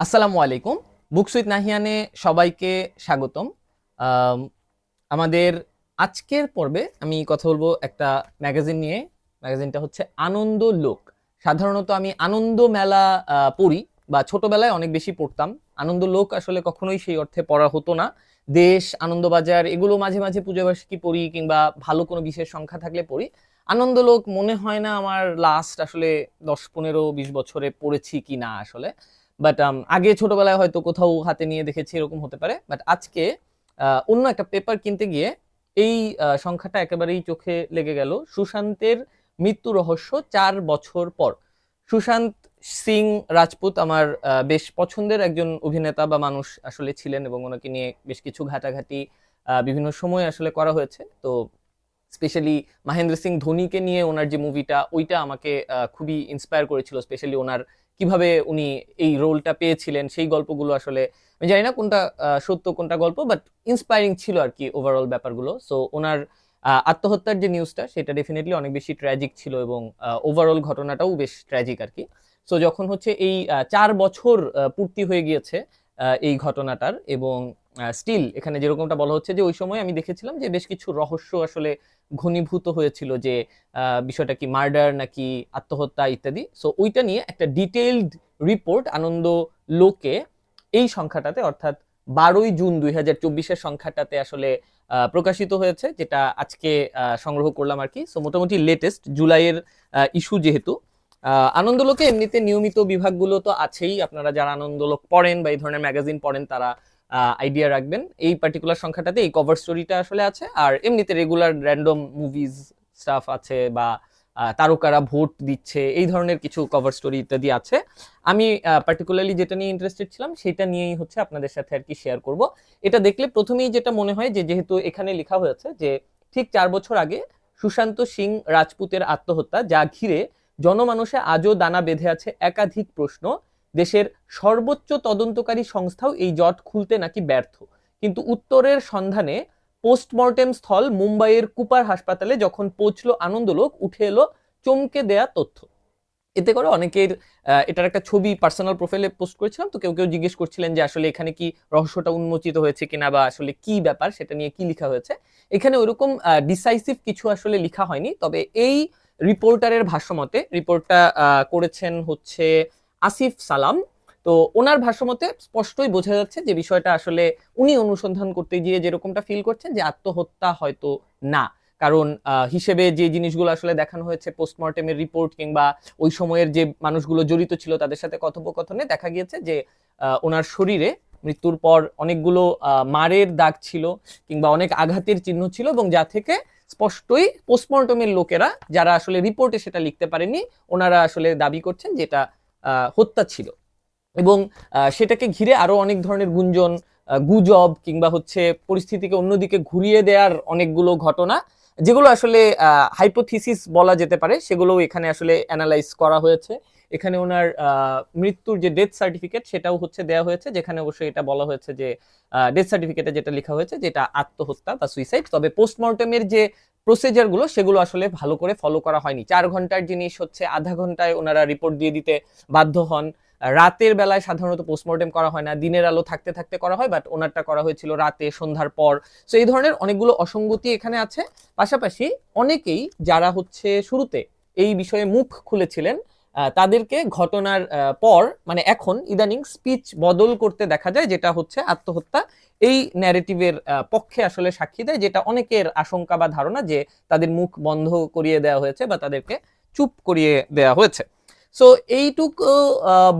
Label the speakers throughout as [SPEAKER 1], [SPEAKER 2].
[SPEAKER 1] আসসালামু আলাইকুম। Books with নাহিয়ানে সবাইকে স্বাগতম। আমাদের আজকের পর্বে আমি কথা বলব একটা ম্যাগাজিন নিয়ে। ম্যাগাজিনটা হচ্ছে আনন্দ লোক। সাধারণত আমি আনন্দ মেলা পড়ি বা ছোটবেলায় অনেক বেশি পড়তাম। আনন্দ লোক আসলে কখনোই সেই অর্থে পড়া হতো না। দেশ, আনন্দবাজার, এগুলো মাঝে মাঝে পুজো বার্ষিকী পড়ি কিংবা ভালো কোনো বিশেষ সংখ্যা থাকলে পড়ি। আনন্দলোক মনে হয় না আমার লাস্ট আসলে দশ, পনেরো, বিশ বছরে পড়েছি কি না আসলে। বাট আগে ছোটবেলায় হয়তো কোথাও হাতে নিয়ে দেখেছি এরকম হতে পারে। বাট আজকে অন্য একটা পেপার কিনতে গিয়ে এই সংখ্যাটা একেবারেই চোখে লেগে গেল। সুশান্তের মৃত্যু রহস্য চার বছর পর। সুশান্ত সিং রাজপুত আমার বেশ পছন্দের একজন অভিনেতা বা মানুষ আসলে ছিলেন এবং ওনাকে নিয়ে বেশ কিছু ঘাটাঘাটি বিভিন্ন সময় আসলে করা হয়েছে। তো স্পেশালি মহেন্দ্র সিং ধোনিকে নিয়ে ওনার যে মুভিটা ওইটা আমাকে খুবই ইন্সপায়ার করেছিল। স্পেশালি ওনার কীভাবে উনি এই রোলটা পেয়েছিলেন, সেই গল্পগুলো আসলে, আমি জানি না কোনটা সত্য কোনটা গল্প বাট ইন্সপায়ারিং ছিল আর কি ওভারঅল ব্যাপারগুলো। সো ওনার আত্মহত্যার যে নিউজটা সেটা ডেফিনেটলি অনেক বেশি ট্র্যাজিক ছিল এবং ওভারঅল ঘটনাটাও বেশ ট্র্যাজিক আর কি। সো যখন হচ্ছে এই চার বছর পূর্তি হয়ে গিয়েছে এই ঘটনাটার এবং স্টিল এখানে যেরকমটা বলা হচ্ছে যে ওই সময় আমি দেখেছিলাম যে বেশ কিছু রহস্য আসলে ঘনীভূত হয়েছিল যে বিষয়টা কি মার্ডার নাকি আত্মহত্যা ইত্যাদি। সো ওইটা নিয়ে একটা ডিটেইলড রিপোর্ট আনন্দ লোকে এই সংখ্যাটাতে, অর্থাৎ বারোই জুন দুই হাজার চব্বিশের সংখ্যাটাতে আসলে প্রকাশিত হয়েছে, যেটা আজকে সংগ্রহ করলাম আর কি। সো মোটামুটি লেটেস্ট জুলাইয়ের ইস্যু যেহেতু। আনন্দলোকে এমনিতে নিয়মিত বিভাগগুলো তো আছেই। আপনারা যারা আনন্দলোক পড়েন বা এই ধরনের ম্যাগাজিন পড়েন, তারা আইডিয়া রাখবেন। এই পার্টিকুলার সংখ্যাটাতে এই কভার স্টোরিটা আসলে আছে। আর এমনিতে রেগুলার র্যান্ডম মুভিজ স্টাফ আছে বা তারকারা ভোট দিচ্ছে, এই ধরনের কিছু কভার স্টোরি ইত্যাদি আছে। আমি পার্টিকুলারলি যেটা নিয়ে ইন্টারেস্টেড ছিলাম, সেটা নিয়েই হচ্ছে আপনাদের সাথে আর কি শেয়ার করব। এটা দেখলে প্রথমেই যেটা মনে হয় যে, যেহেতু এখানে লেখা হয়েছে যে, ঠিক চার বছর আগে সুশান্ত সিং রাজপুতের আত্মহত্যা, যা ঘিরে জনমানসে আজও দানা বেঁধে আছে একাধিক প্রশ্ন। দেশের সর্বোচ্চ তদন্তকারী সংস্থাও এই জট খুলতে নাকি ব্যর্থ। কিন্তু উত্তরের সন্ধানে পোস্টমর্টেম স্থল মুম্বাইয়ের কুপার হাসপাতালে যখন পৌঁছলো আনন্দলোক, উঠে এলো চমকে দেয়া তথ্য। এতে করে অনেকের এটার একটা ছবি পার্সোনাল প্রোফাইলে পোস্ট করেছিলাম, তো কেউ কেউ জিজ্ঞেস করছিলেন যে আসলে এখানে কি রহস্যটা উন্মোচিত হয়েছে কিনা বা আসলে কি ব্যাপার, সেটা নিয়ে কি লেখা হয়েছে। এখানে ওইরকম ডিসাইসিভ কিছু আসলে লেখা হয়নি, তবে এই রিপোর্টারের ভাষ্যমতে রিপোর্টটা করেছেন হচ্ছে আসিফ সালাম। তো ওনার ভাষ্যমতে স্পষ্টই বোঝা যাচ্ছে যে বিষয়টা আসলে উনি অনুসন্ধান করতে গিয়ে যেরকমটা ফিল করছেন যে আত্মহত্যা হয়তো না। কারণ হিসেবে যে জিনিসগুলো আসলে দেখানো হয়েছে পোস্টমর্টেমের রিপোর্ট কিংবা ওই সময়ের যে মানুষগুলো জড়িত ছিল তাদের সাথে কথোপকথনে দেখা গিয়েছে যে ওনার শরীরে মৃত্যুর পর অনেকগুলো মারের দাগ ছিল কিংবা অনেক আঘাতের চিহ্ন ছিল এবং যা থেকে স্পষ্টই পোস্টমর্টমের লোকেরা যারা আসলে রিপোর্টে সেটা লিখতে পারেনি ওনারা আসলে দাবি করছেন যে এটা আহ, হত্যা ছিল। এবং সেটাকে ঘিরে আরও অনেক ধরনের গুঞ্জন গুজব কিংবা হচ্ছে পরিস্থিতিকে অন্যদিকে ঘুরিয়ে দেওয়ার অনেকগুলো ঘটনা যেগুলো আসলে হাইপোথিসিস বলা যেতে পারে সেগুলো এখানে আসলে অ্যানালাইজ করা হয়েছে। এখানে ওনার মৃত্যুর যে ডেথ সার্টিফিকেট সেটাও হচ্ছে দেওয়া হয়েছে, যেখানে অবশ্যই এটা বলা হয়েছে যে ডেথ সার্টিফিকেটে যেটা লেখা হয়েছে যেটা আত্মহত্যা বা সুইসাইড তবে পোস্টমর্টমের যে প্রসিজারগুলো সেগুলো আসলে ভালো করে ফলো করা হয়নি। চার ঘণ্টার জিনিস হচ্ছে, আধা ঘন্টায় ওনারা রিপোর্ট দিয়ে দিতে বাধ্য হন। রাতের বেলায় সাধারণত পোস্টমর্টেম করা হয় না, দিনের আলো থাকতে থাকতে করা হয় বাট ওনারটা করা হয়েছিল রাতে, সন্ধ্যার পর। সো এই ধরনের অনেকগুলো অসঙ্গতি এখানে আছে। পাশাপাশি অনেকেই যারা হচ্ছে শুরুতে এই বিষয়ে মুখ খুলেছিলেন তাদেরকে ঘটনার পর মানে এখন ইদানিং স্পিচ বদল করতে দেখা যায়, যেটা হচ্ছে আত্মহত্যা। এই ন্যারেটিভের পক্ষে আসলে সাক্ষী দেয়, যেটা অনেকের আশঙ্কা বা ধারণা যে তাদের মুখ বন্ধ করিয়ে দেওয়া হয়েছে বা তাদেরকে চুপ করিয়ে দেওয়া হয়েছে। সো এইটুকু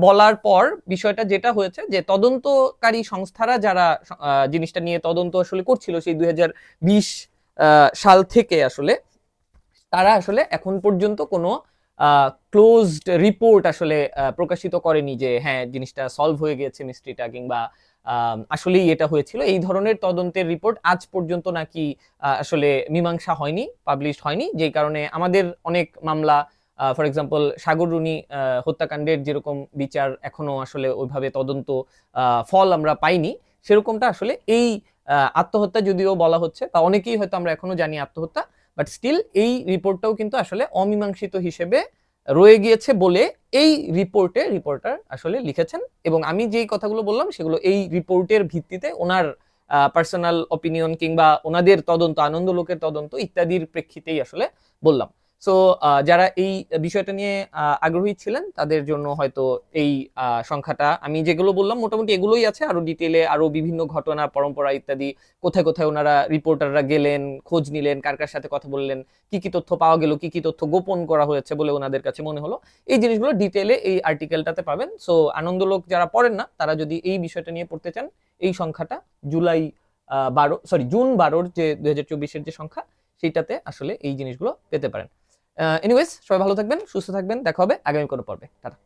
[SPEAKER 1] বলার পর বিষয়টা যেটা হয়েছে যে তদন্তকারী সংস্থারা যারা জিনিসটা নিয়ে তদন্ত আসলে করছিল সেই দুই হাজার বিশ সাল থেকে আসলে, তারা আসলে এখন পর্যন্ত কোনো ক্লোজড রিপোর্ট আসলে প্রকাশিত করেনি যে হ্যাঁ জিনিসটা সলভ হয়ে গিয়েছে মিস্ট্রিটা কিংবা আসলেই এটা হয়েছিল। এই ধরনের তদন্তের রিপোর্ট আজ পর্যন্ত নাকি আসলে মীমাংসা হয়নি পাবলিশ হয়নি। যেই কারণে আমাদের অনেক মামলা ফর এক্সাম্পল সাগর রুনি হত্যাকাণ্ডের যেরকম বিচার এখনও আসলে ওইভাবে তদন্ত ফল আমরা পাইনি, সেরকমটা আসলে এই আত্মহত্যা যদিও বলা হচ্ছে তা অনেকেই হয়তো আমরা এখনও জানি আত্মহত্যা বাট স্টিল এই রিপোর্টটাও কিন্তু আসলে অমীমাংসিত হিসেবে রয়ে গিয়েছে বলে এই রিপোর্টে রিপোর্টার আসলে লিখেছেন, এবং আমি যেই কথাগুলো বললাম সেগুলো এই রিপোর্টের ভিত্তিতে ওনার পার্সোনাল অপিনিয়ন কিংবা ওনাদের তদন্ত, আনন্দ লোকের তদন্ত ইত্যাদির প্রেক্ষিতেই আসলে বললাম। সো যারা এই বিষয়টা নিয়ে আগ্রহী ছিলেন, তাদের জন্য হয়তো এই সংখ্যাটা, আমি যেগুলো বললাম, মোটামুটি এগুলোই আছে। আরও ডিটেলে আরও বিভিন্ন ঘটনা, পরম্পরা ইত্যাদি, কোথায় কোথায় ওনারা রিপোর্টাররা গেলেন, খোঁজ নিলেন, কার কার সাথে কথা বললেন, কি কি তথ্য পাওয়া গেল, কি কি তথ্য গোপন করা হয়েছে বলে ওনাদের কাছে মনে হলো। এই জিনিসগুলো ডিটেলে এই আর্টিকেলটাতে পাবেন। সো আনন্দলোক যারা পড়েন না, তারা যদি এই বিষয়টা নিয়ে পড়তে চান, এই সংখ্যাটা জুলাই বারো সরি জুন বারোর যে দু হাজার চব্বিশের যে সংখ্যা, সেইটাতে আসলে এই জিনিসগুলো পেতে পারেন। এনিওয়েজ সবাই ভালো থাকবেন সুস্থ থাকবেন দেখা হবে আগামী কোনো পর্বে। টাটা।